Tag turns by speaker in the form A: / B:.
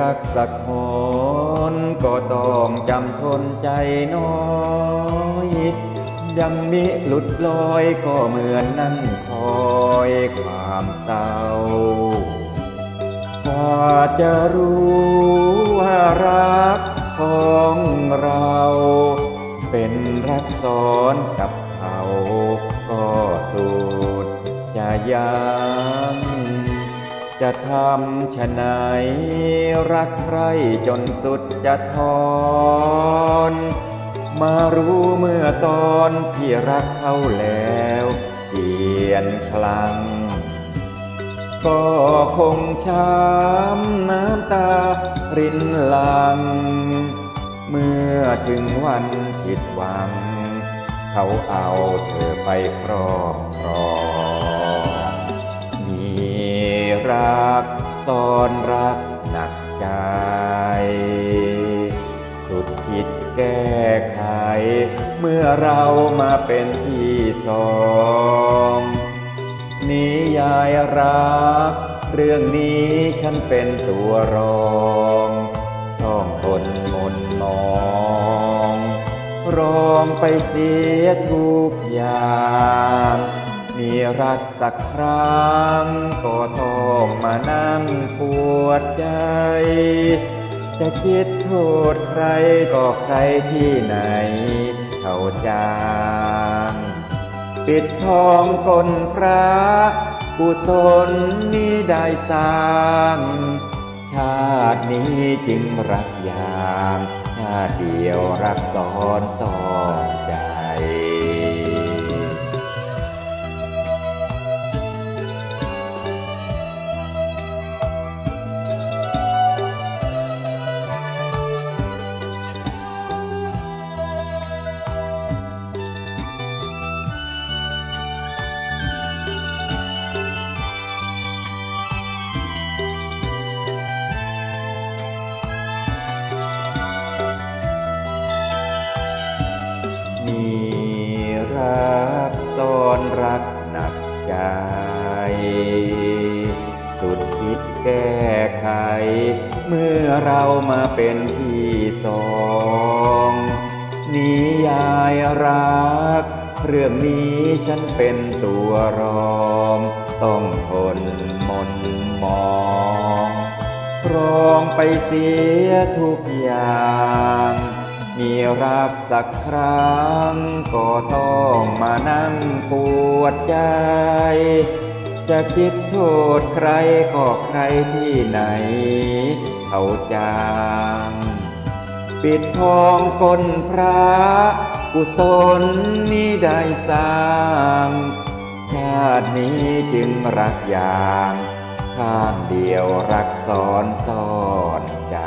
A: รักสักคนก็ต้องจำทนใจน้อยยังมิหลุดลอยก็เหมือนนั่งคอยความเศร้ากว่าจะรู้ว่ารักของเรา เป็นรักซ้อนกับเขาก็สุดจะยัง จะทำชะไหนรักใครจนสุดจะทอนมารู้เมื่อตอนที่รักเขาแล้วเกลียนคลัง ก็คงช้ำน้ำตารินลัง เมื่อถึงวันผิดหวัง เขาเอาเธอไปครอบครอง ซ่อนรักหนักใจ สุดคิดแก้ไข เมื่อเรามาเป็นที่สองนิยายรัก เรื่องนี้ฉันเป็นตัวรองต้องทนมนมองรองไปเสียทุกอย่าง มีรักสักครั้งก็ต้องมานั่งปวดใจ จะคิดโทษใครก็ใครที่ไหน เขาจางปิดทองกลพระกุศลนี้ได้สร้าง ชาตินี้จึงรักอย่างชาติเดียวรักซ้อนซอนใจ ดแก้ไข เมื่อเรามาเป็นที่สองนิยายรัก เรื่องนี้ฉันเป็นตัวรอง ต้องทนมนมองรองไปเสียทุกอย่าง มีรักสักครั้ง ก็ต้องมานั่งปวดใจ จะคิดโทษใครก็ใครที่ไหน เขาจาง ปิดทองกลพระกุศลนี้ได้สร้าง ชาตินี้จึงรักอย่าง ข้างเดียวรักซ้อนซ้อนใจ